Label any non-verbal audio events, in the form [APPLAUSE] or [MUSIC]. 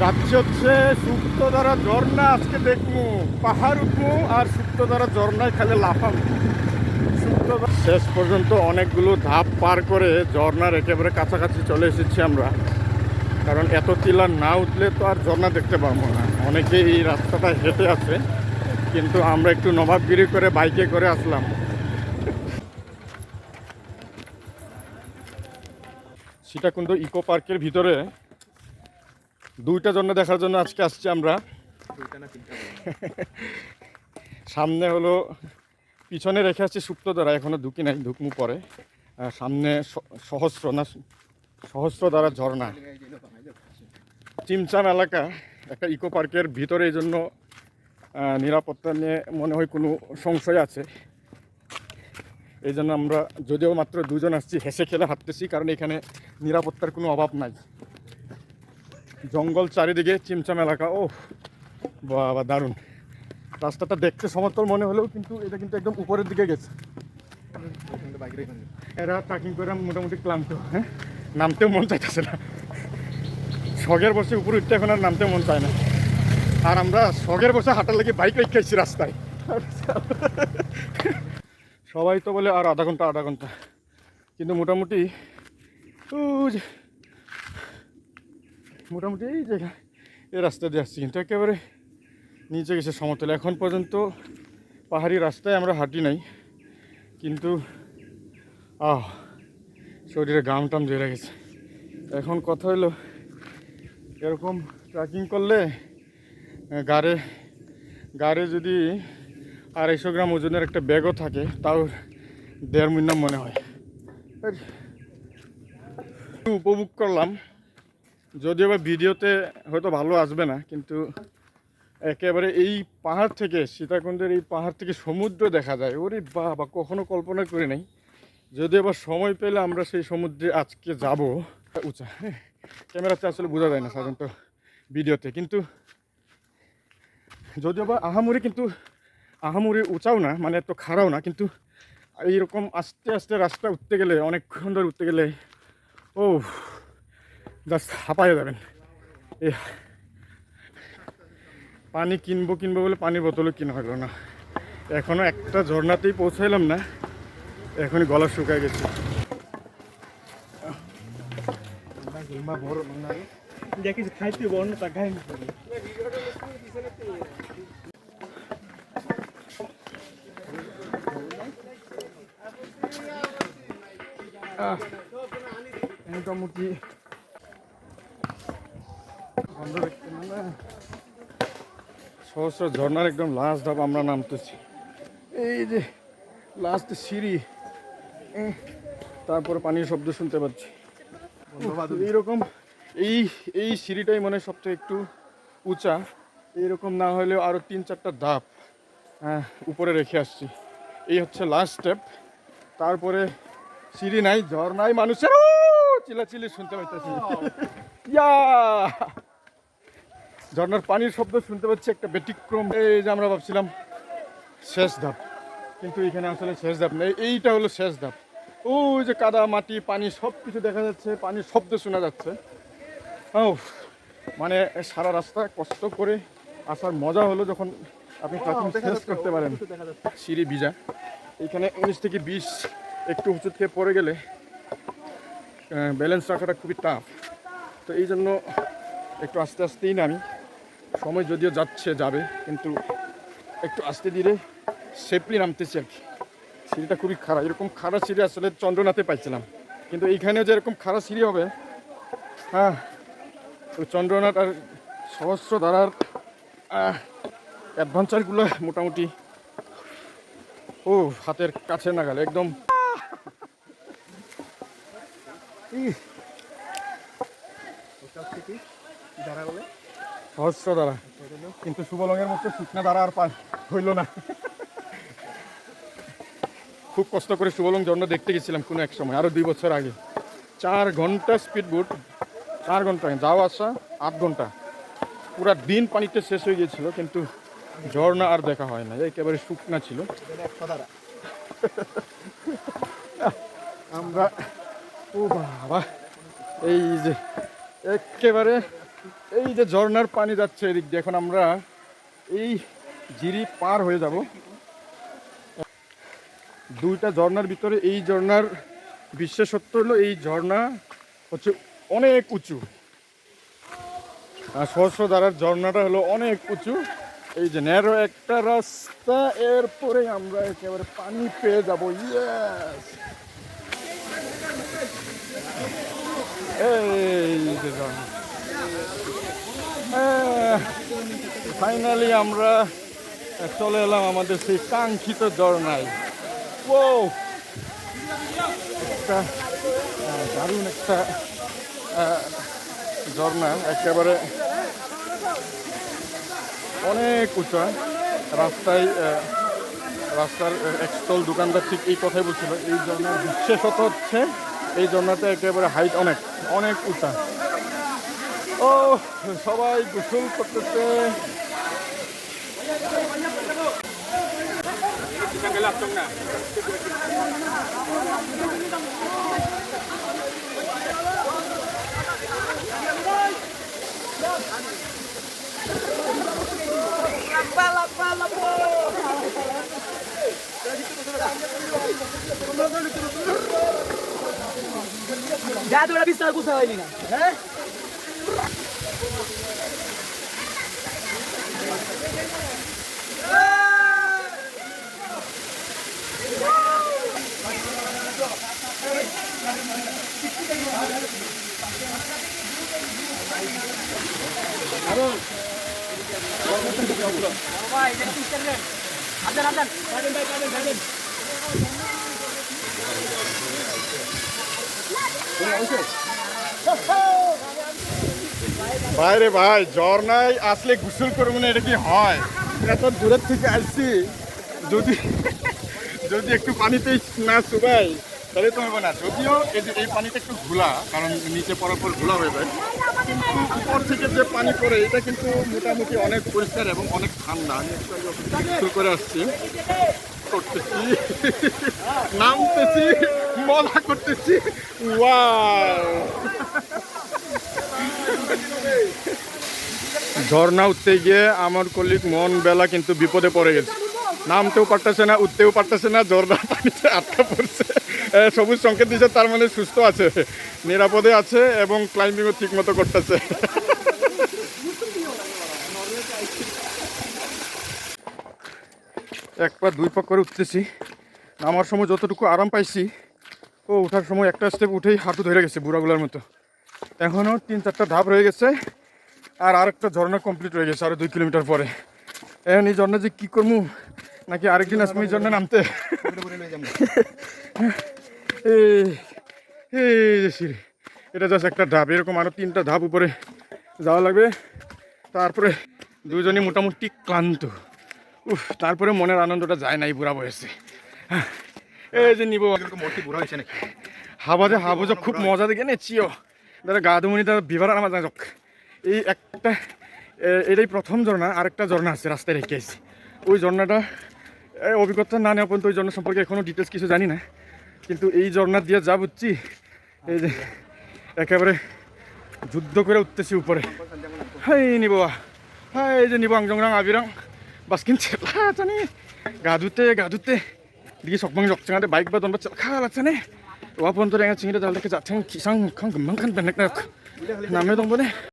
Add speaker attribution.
Speaker 1: যাচ্ছে হচ্ছে ঝর্ণা, আজকে দেখব পাহাড় উঠবো আর দ্বারা ঝর্ণায় খালি সুপ্ত শেষ পর্যন্ত অনেকগুলো ধাপ পার করে ঝর্ণার একেবারে কাছাকাছি চলে এসেছি আমরা। কারণ এত টিলার না উঠলে তো আর ঝর্ণা দেখতে পারব না। অনেকেই এই রাস্তাটা হেঁটে আছে, কিন্তু আমরা একটু নবাবগিরি করে বাইকে করে আসলাম। সীতাকুণ্ড ইকো পার্কের ভিতরে দুইটা জন্য দেখার জন্য আজকে আসছি আমরা। সামনে হলো পিছনে রেখে আসছি সুপ্তধারা এখনও ঢুকি নাই ঢুকমু পরে। সামনে সহস্র না সহস্র দ্বারা ঝর্ণা। চিমচাম এলাকা একটা ইকো পার্কের ভিতরে এই জন্য নিরাপত্তা নিয়ে মনে হয় কোনো সংশয় আছে। এই জন্য আমরা যদিও মাত্র দুজন আসছি হেসে খেলে হাঁটতেছি কারণ এখানে নিরাপত্তার কোনো অভাব নাই। জঙ্গল চারিদিকে চিমচাম এলাকা ও বাবা, দারুণ। রাস্তাটা দেখতে সমতল মনে হলেও কিন্তু এটা কিন্তু একদম উপরের দিকে গেছে। এরা ট্রাকিং করে মোটামুটি ক্লান্ত হ্যাঁ? নামতেও মন চাইতেছে না। শখের বসে উপরে উঠতে এখন আর নামতেও মন চায় না। আর আমরা শখের বসে হাঁটার লেগে বাইক রেখে রেখেছি রাস্তায়। সবাই তো বলে আর আধা ঘণ্টা আধা ঘণ্টা। কিন্তু মোটামুটি মোটামুটি এই জায়গা এই রাস্তা দিয়ে আসছি। কিন্তু একেবারে নিচে গেছে সমতল। এখন পর্যন্ত পাহাড়ি রাস্তায় আমরা হাঁটি নাই। কিন্তু, আহ, শরীরে গাম টাম জেরে গেছে। এখন কথা হলো, এরকম ট্রেকিং করলে গাড়ে গাড়ে যদি আড়াইশো গ্রাম ওজনের একটা ব্যাগও থাকে, তাও দেড় মিনিট মনে হয়। উপভোগ করলাম। যদিও বা ভিডিওতে হয়তো ভালো আসবে না, কিন্তু একেবারে এই পাহাড় থেকে, সীতাকুণ্ডের এই পাহাড় থেকে সমুদ্র দেখা যায়। ওরে বাবা, কখনো কল্পনা করি নাই। যদিও বা সময় পেলে আমরা সেই সমুদ্রে আজকে যাব। উঁচা হ্যাঁ ক্যামেরাতে আসলে বোঝা যায় না সাধারণত ভিডিওতে, কিন্তু যদিও বা আহামরি কিন্তু আহামরি উঁচাও না মানে এত খাড়াও না, কিন্তু এইরকম আস্তে আস্তে রাস্তা উঠতে গেলে, অনেকক্ষণ ধরে উঠতে গেলে ও জাস্ট হাঁপায়ে যাবেন। এ, পানি কিনবো কিনবো বলে পানির বোতলও কিনা হলো না। এখনও একটা ঝর্ণাতেই পৌঁছাইলাম না, এখনই গলা শুকায় গেছে। মোটামুটি বন্ধ দেখতে না সহস্র ঝর্নার একদম লাস্ট ধাপ আমরা নামতেছি। এই যে লাস্ট সিঁড়ি তারপরে পানির শব্দ শুনতে পাচ্ছি। এইরকম এই এই সিঁড়িটাই মনে সবচেয়ে একটু উঁচা। এইরকম না হলেও আরও তিন চারটা ধাপ হ্যাঁ, উপরে রেখে আসছি। এই হচ্ছে লাস্ট স্টেপ তারপরে সিঁড়ি নাই ঝর্ণাই মানুষের চিলাচিলি শুনতে পাইতেছি। ইয়া [LAUGHS] ঝর্ণার পানির শব্দ শুনতে পাচ্ছি একটা ব্যতিক্রম। এই যে আমরা ভাবছিলাম শেষ ধাপ কিন্তু এখানে আসলে শেষ ধাপ নেই। এইটা হলো শেষ ধাপ। ওই যে কাদা মাটি পানি সব কিছু দেখা যাচ্ছে পানির শব্দ শোনা যাচ্ছে। ও মানে সারা রাস্তা কষ্ট করে আসার মজা হলো যখন আপনি ট্রাকিং শেষ করতে পারেন। সিঁড়ি ভিজা। এখানে উনিশ থেকে বিশ একটু উঁচু থেকে পড়ে গেলে ব্যালেন্স রাখাটা খুবই টাফ তো এই জন্য একটু আস্তে আস্তেই নামি। সময় যদিও যাচ্ছে যাবে কিন্তু একটু আস্তে ধীরে সেফলি নামতেছি আর কি। সিঁড়িটা খুবই খারাপ এরকম খারাপ সিঁড়ি আসলে চন্দ্রনাথে পাইছিলাম। কিন্তু এইখানেও যে এরকম খারাপ সিঁড়ি হবে হ্যাঁ ওই চন্দ্রনাথ আর সহস্র ধারার অ্যাডভেঞ্চারগুলো মোটামুটি ও হাতের কাছে নাগালে একদম। ইহ,
Speaker 2: যারা বলে
Speaker 1: সহস্র দ্বারা। কিন্তু শুভলঙ্গের মতো শুকনা দ্বারা আর হইল না। খুব কষ্ট করে শুভলং ঝর্ণা দেখতে গেছিলাম কোনো এক সময় আরও দুই বছর আগে। চার ঘণ্টা স্পিড বোট চার ঘণ্টা যাওয়া, আসা, আট ঘণ্টা। পুরা দিন পানিতে শেষ হয়ে গিয়েছিল, কিন্তু ঝর্ণা আর দেখা হয় না একেবারে শুকনা ছিল। আমরা ও বাবা, এই যে একেবারে এই যে ঝর্ণার পানি যাচ্ছে এদিক দিয়ে, এখন আমরা এই জিরি পার হয়ে যাব। দুইটা ঝর্ণার ভিতরে এই ঝর্ণার বিশেষত্ব হলো এই ঝর্ণা হচ্ছে অনেক উঁচু। আর দ্বারার ঝর্ণাটা হলো অনেক উঁচু। এই যে ন্যারো একটা রাস্তা, এরপরে আমরা একেবারে পানি পেয়ে যাব। ইয়েস এই যে ঝর্ণা। ফাইনালি আমরা চলে এলাম আমাদের সেই কাঙ্ক্ষিত ঝর্ণায়। ও একটা দারুণ একটা ঝর্ণা, একেবারে অনেক উঁচা। রাস্তায় রাস্তার একস্থল দোকানদার ঠিক এই কথাই বলছিল, এই ঝর্ণার বিশেষত হচ্ছে, এই ঝর্ণাতে একেবারে হাইট অনেক অনেক উঁচা। ও সবাই গোসল করতেছে।
Speaker 3: যা তোরা বিস্তার গুছা হয়নি না। হ্যাঁ? আপনার আপনার
Speaker 1: বাইরে ভাই ঝর্ণায় আসলে গোসল করব না, এটা কি হয়? এত দূরের থেকে আসছি, যদি যদি একটু পানিতে না শুকাই তাহলে তো হবে না। যদিও এই যে, এই পানিটা একটু ঘোলা কারণ নিচে পড়ার পর ঘোলা হয়ে যায়। কিন্তু উপর থেকে যে পানি পড়ে, এটা কিন্তু মোটামুটি অনেক পরিষ্কার এবং অনেক ঠান্ডা। আমি একটু করে আসছি। করতেছি। নামতেছি, মজা করতেছি। ওয়াও! ঝর্ণা উঠতে গিয়ে আমার কলিক মন বেলা কিন্তু বিপদে পড়ে গেছে। নামতেও পারতেছে না, উঠতেও পারতেছে না, ঝর্ণার পানিতে আটকা পড়ছে। সবুজ সংকেত দিচ্ছে তার মানে সুস্থ আছে, নিরাপদে আছে এবং ক্লাইম্বিংও ঠিক মতো করতেছে। এক পা দুই পা করে উঠতেছি। নামার সময় যতটুকু আরাম পাইছি, ও ওঠার সময় একটা স্টেপ উঠেই হাঁটু ধরে গেছে বুড়াগুলার মতো। এখনও তিন চারটা ধাপ রয়ে গেছে। আর আরেকটা ঝর্ণা কমপ্লিট হয়ে গেছে আরও দুই কিলোমিটার পরে। এখন এই ঝর্ণা যে কী করব নাকি আরেকদিন আসব এই ঝর্ণা নামতে? এটা জাস্ট একটা ধাপ এরকম আরও তিনটা ধাপ উপরে যাওয়া লাগবে। তারপরে দুজনই মোটামুটি ক্লান্ত। উফ তারপরে মনের আনন্দটা যায় নাই বুড়া বয়সে। হ্যাঁ, এই যে নিব।
Speaker 2: নাকি
Speaker 1: হাবা খুব মজা দেখে নেচিও দাদা গা ধুমনি দাদা বিবার আমার যাক এই একটা এটাই প্রথম ঝর্ণা, আরেকটা ঝর্ণা আছে রাস্তায় রেখে আসি ওই ঝর্ণাটা অভিজ্ঞতা না নেওয়া পর্যন্ত ওই ঝর্ণা সম্পর্কে এখনও ডিটেলস কিছু জানি না। কিন্তু এই ঝর্ণা দিয়ে যা বুঝছি এই যে একেবারে যুদ্ধ করে উঠতেছি উপরে। হাই নিব হাই এই যে নিবং জংরাং আবিরং বাস কিনছে জানি গা গাধুতে গা দিকে সকম জকচাঙাতে বাইক বা দনবা চাখা আছে নে। ওয়া পর্যন্ত রেঙা চিংড়ে জাল দেখে যাচ্ছেন, খিসাং খাং গম্বাং খান বেনেক নামে দম্বনে